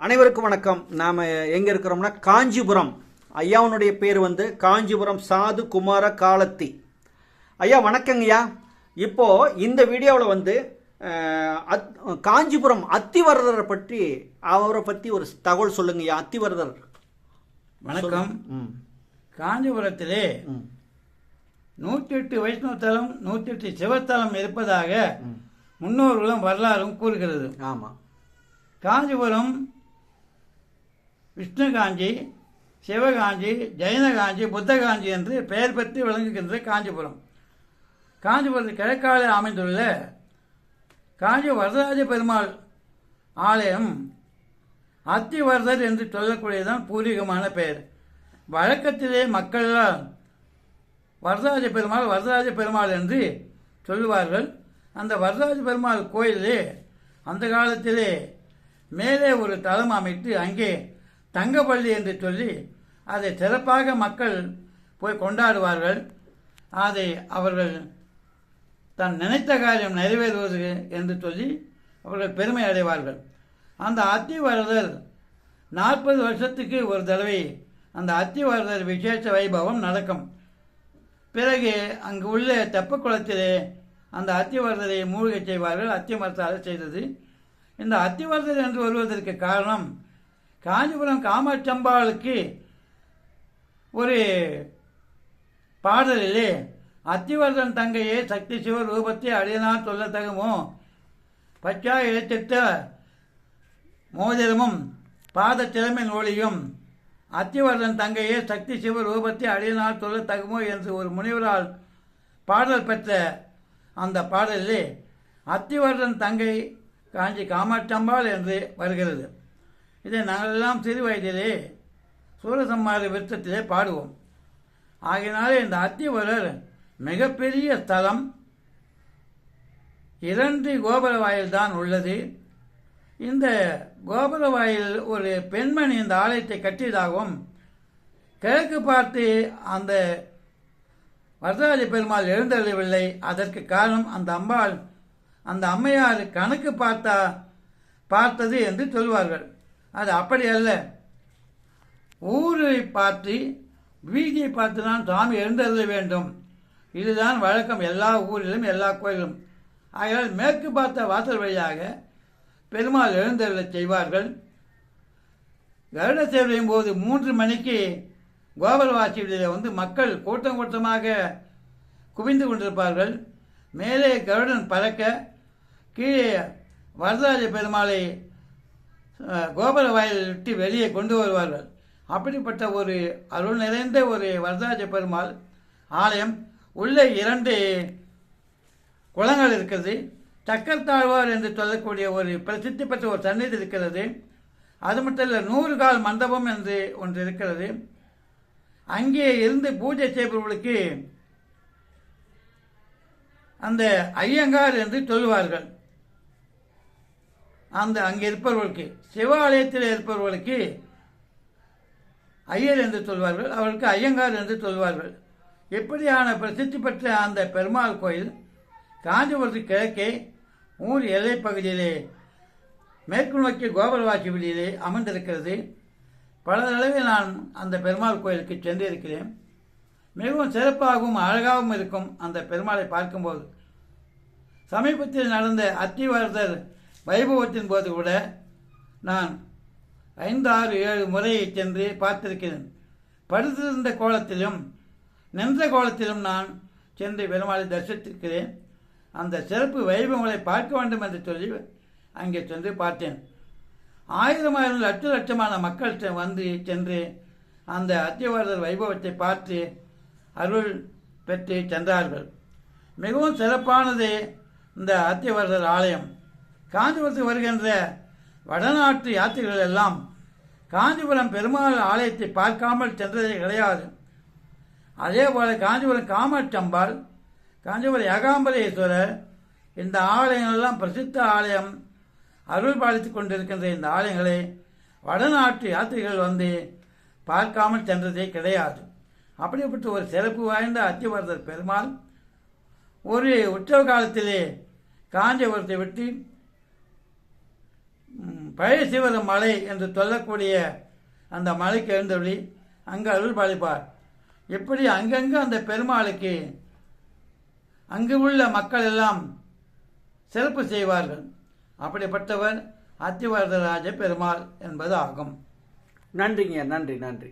அனைவருக்கும் வணக்கம். நாம் எங்கே இருக்கிறோம்னா காஞ்சிபுரம். ஐயாவுனுடைய பேர் வந்து காஞ்சிபுரம் சாது குமார காலத்தி. ஐயா வணக்கங்கய்யா. இப்போ இந்த வீடியோவில் வந்து அத்- காஞ்சிபுரம் அத்திவரதரை பற்றி அவரை பற்றி ஒரு தகவல் சொல்லுங்கய்யா. அத்திவரதர். வணக்கம். காஞ்சிபுரத்திலே நூற்றி எட்டு வைஷ்ணவ தலம் நூற்றி எட்டு சிவத்தலம் இருப்பதாக முன்னோர்களும் வரலாறும் கூறுகிறது. ஆமாம் காஞ்சிபுரம் விஷ்ணுகாஞ்சி சிவகாஞ்சி ஜெயினகாஞ்சி காஞ்சி என்று பெயர் பெற்று விளங்குகின்ற காஞ்சிபுரம். காஞ்சிபுரத்தில் கிழக்கால அமைந்துள்ள காஞ்சி வரதராஜ பெருமாள் ஆலயம் அத்திவரதர் என்று சொல்லக்கூடியதான் பூர்வீகமான பெயர். வழக்கத்திலே மக்களால் வரதராஜ பெருமாள் வரதராஜ பெருமாள் என்று சொல்லுவார்கள். அந்த வரதராஜ பெருமாள் கோயிலே அந்த காலத்திலே மேலே ஒரு தளம் அமைத்து அங்கே தங்கப்பள்ளி என்று சொல்லி அதை சிறப்பாக மக்கள் போய் கொண்டாடுவார்கள். அதை அவர்கள் தன் நினைத்த காரியம் நிறைவேறுவது என்று சொல்லி அவர்கள் பெருமை அடைவார்கள். அந்த அத்திவரதர் நாற்பது வருஷத்துக்கு ஒரு தடவை அந்த அத்திவரதர் விசேஷ வைபவம் நடக்கும். பிறகு அங்கு உள்ள தெப்ப குளத்திலே அந்த அத்திவரதரை மூழ்கச் செய்வார்கள் அத்திமரத்தால் செய்தது. இந்த அத்திவரதர் என்று வருவதற்கு காரணம் காஞ்சிபுரம் காமாட்சம்பாளுக்கு ஒரு பாடலிலே அத்திவர்தன் தங்கையே சக்தி சிவ ரூபத்தை அடியனால் சொல்லத்தகுமோ பச்சா இழைத்திட்ட மோதிரமும் பாத திறமின் ஒளியும் அத்திவர்தன் தங்கையே சக்தி சிவ ரூபத்தை அடியனால் சொல்லத்தகுமோ என்று ஒரு முனிவரால் பாடல் பெற்ற அந்த பாடலிலே அத்திவர்தன் தங்கை காஞ்சி காமாட்சம்பாள் என்று வருகிறது. இதை நாங்களெல்லாம் சிறு வயதிலே சூரசம்மாத விருத்தத்திலே பாடுவோம். ஆகையினாலே இந்த அத்திவரர் மிகப்பெரிய ஸ்தலம் இரண்டு கோபுர வாயில் தான் உள்ளது. இந்த கோபுர வாயில் ஒரு பெண்மணி இந்த ஆலயத்தை கட்டியதாகவும் கிழக்கு பார்த்து அந்த வரதராஜ பெருமாள் எழுந்தருளவில்லை. அதற்கு காரணம் அந்த அம்பாள் அந்த அம்மையார் கணக்கு பார்த்தா பார்த்தது என்று சொல்வார்கள். அது அப்படி அல்ல. ஊரை பார்த்து வீதியை பார்த்து தான் சாமி எழுந்தருள வேண்டும். இதுதான் வழக்கம் எல்லா ஊரிலும் எல்லா கோயிலும். ஆகையால் மேற்கு பார்த்த வாசல் வழியாக பெருமாள் எழுந்தருள செய்வார்கள். கருட சேவையும் போது மூன்று மணிக்கு கோபுரவாசிகளில் வந்து மக்கள் கூட்டம் கூட்டமாக குவிந்து கொண்டிருப்பார்கள். மேலே கருடன் பறக்க கீழே வரதராஜ பெருமாளை கோபுர வாயில் விட்டு வெளியே கொண்டு வருவார்கள். அப்படிப்பட்ட ஒரு அருள் நிறைந்த ஒரு வரதராஜ பெருமாள் ஆலயம் உள்ளே இரண்டு குளங்கள் இருக்கிறது. சக்கரத்தாழ்வார் என்று சொல்லக்கூடிய ஒரு பிரசித்தி பெற்ற ஒரு தண்ணீர் இருக்கிறது. அது மட்டும் இல்லை நூறு கால் மண்டபம் என்று ஒன்று இருக்கிறது. அங்கே இருந்து பூஜை செய்பவர்களுக்கு அந்த ஐயங்கார் என்று சொல்வார்கள் அந்த அங்கே இருப்பவர்களுக்கு சிவாலயத்தில் இருப்பவர்களுக்கு ஐயர் என்று சொல்வார்கள் அவர்களுக்கு ஐயங்கார் என்று சொல்வார்கள். இப்படியான பிரசித்தி பெற்ற அந்த பெருமாள் கோயில் காஞ்சிபுரத்து கிழக்கே ஊர் எல்லைப் பகுதியிலே மேற்கு நோக்கி கோபுரவாசி வெளியிலே அமர்ந்திருக்கிறது. பல தடவை நான் அந்த பெருமாள் கோயிலுக்கு சென்றிருக்கிறேன். மிகவும் சிறப்பாகவும் அழகாகவும் இருக்கும் அந்த பெருமாளை பார்க்கும்போது. சமீபத்தில் நடந்த அத்திவரதர் வைபவத்தின் போது கூட நான் ஐந்து ஆறு ஏழு முறையை சென்று பார்த்திருக்கிறேன். படுத்திருந்த கோலத்திலும் நின்ற கோலத்திலும் நான் சென்று பெருமாளை தரிசித்திருக்கிறேன். அந்த சிறப்பு வைபவங்களை பார்க்க வேண்டும் என்று சொல்லி அங்கே சென்று பார்த்தேன். ஆயிரம் ஆயிரம் லட்ச லட்சமான மக்கள் வந்து சென்று அந்த அத்தியவரதர் வைபவத்தை பார்த்து அருள் பெற்று சென்றார்கள். மிகவும் சிறப்பானது இந்த அத்தியவரதர் ஆலயம். காஞ்சிபுரத்துக்கு வருகின்ற வடநாட்டு யாத்திரைகள் எல்லாம் காஞ்சிபுரம் பெருமாள் ஆலயத்தை பார்க்காமல் சென்றதே கிடையாது. அதே போல காஞ்சிபுரம் காமாட்சம்பாள் காஞ்சிபுரம் ஏகாம்பரேஸ்வரர் இந்த ஆலயங்களெல்லாம் பிரசித்த ஆலயம். அருள் பாலித்துக் கொண்டிருக்கின்ற இந்த ஆலயங்களை வடநாட்டு யாத்திரிகள் வந்து பார்க்காமல் சென்றதே கிடையாது. அப்படிப்பட்ட ஒரு சிறப்பு வாய்ந்த அத்திவரதர் பெருமாள் ஒரு உற்சவ காலத்திலே காஞ்சிபுரத்தை விட்டு பழைய சிவர மலை என்று சொல்லக்கூடிய அந்த மலைக்கு எழுந்தொழி அங்கு அருள் பாலிப்பார். இப்படி அங்கங்கு அந்த பெருமாளுக்கு அங்கு உள்ள மக்கள் எல்லாம் சிறப்பு செய்வார்கள்? அப்படிப்பட்டவர் அத்திவரதராஜ பெருமாள் என்பது ஆகும். நன்றிங்க நன்றி நன்றி.